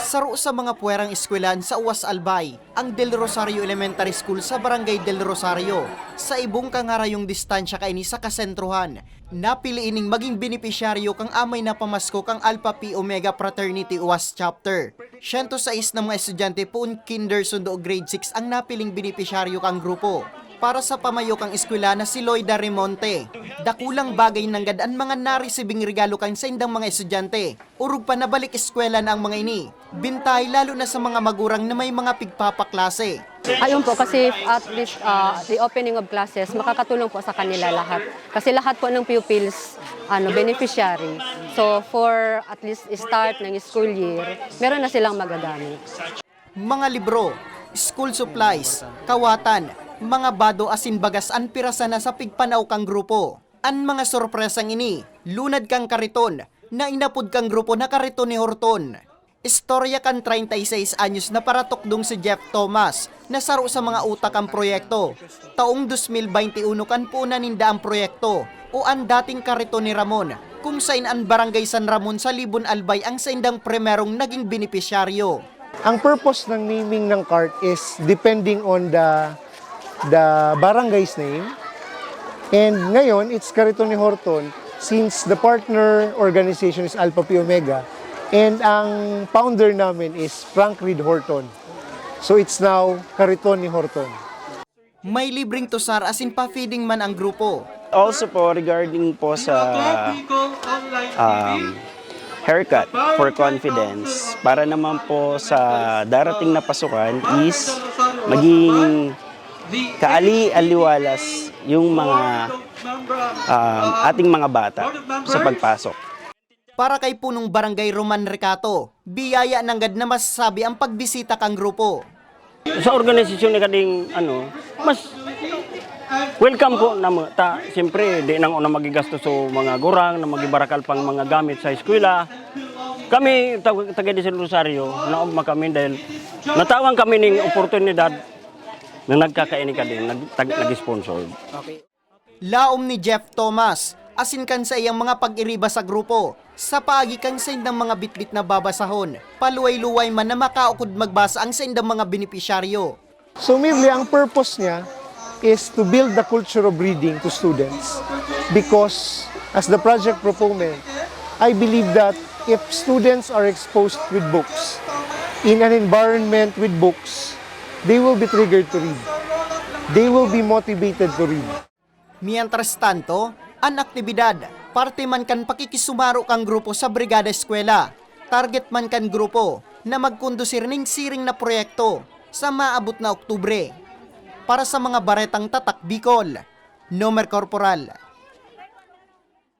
Saro sa mga puwerang eskwelahan sa Uwas Albay, ang Del Rosario Elementary School sa Barangay Del Rosario. Sa ibong kangarayong distansya kaini sa kasentruhan, napiliining maging benepisyaryo kang amay na pamasko kang Alpha Pi Omega Fraternity Uwas Chapter. 106 na mga estudyante poon kinder sundo grade 6 ang napiling benepisyaryo kang grupo para sa pamayo kang eskwela na si Loida Remonte. Dakulang bagay ng gadaan mga narisibing regalo kang sa indang mga estudyante. Urug pa nabalik eskwela na ang mga ini. Bintay lalo na sa mga magurang na may mga pigpapaklase. Ayun po, kasi at least uh, the opening of classes, makakatulong po sa kanila lahat. Kasi lahat po ng pupils, ano, beneficiary. So for at least start ng school year, meron na silang magagamit. Mga libro, school supplies, kawatan, mga bado asin bagas an pirasa na sa pigpanaw kang grupo. An mga sorpresang ini, lunad kang kariton, na inapod kang grupo na kariton ni Horton. Istorya kan 36 anyos na paratukdong si Jeff Thomas na saro sa mga utak ang proyekto. Taong 2021 kan po naninda ang proyekto o ang dating kariton ni Ramon kung saan ang barangay San Ramon sa Libon Albay ang saindang primerong naging benepisyaryo. Ang purpose ng naming ng cart is depending on the the barangay's name. And ngayon, it's Cariton ni Horton since the partner organization is Alpha Pi Omega and ang founder namin is Frank Reed Horton. So it's now Cariton ni Horton. May libreng tusar asin pa-feeding man ang grupo. Also po, regarding po sa um, haircut for confidence, para naman po sa darating na pasukan is maging kaali-aliwalas yung mga um, ating mga bata sa pagpasok. Para kay punong barangay Roman Recato, biyaya ng gad na masasabi ang pagbisita kang grupo. sa organisasyon ni kading ano mas welcome po na ta siyempre di nang una magigasto so mga gurang na magibarakal pang mga gamit sa eskwela kami tag- taga di sa Rosario naugma kami dahil natawang kami ning oportunidad na nagkakaini ka din nag, tag, nag-sponsor Laom ni Jeff Thomas, asin kan sa iyang mga pag-iriba sa grupo, sa paagi kang sa indang mga bitbit na babasahon, paluway-luway man na makaukod magbasa ang sa indang mga benepisyaryo. So mainly, ang purpose niya is to build the culture of reading to students. Because as the project proponent, I believe that if students are exposed with books, in an environment with books, they will be triggered to read. They will be motivated to read. Mientras tanto, ang aktibidad, parte man kan pakikisumaro kang grupo sa Brigada Eskwela, target man kan grupo na magkondusir ning siring na proyekto sa maabot na Oktubre. Para sa mga baretang tatak Bicol, Nomer Corporal,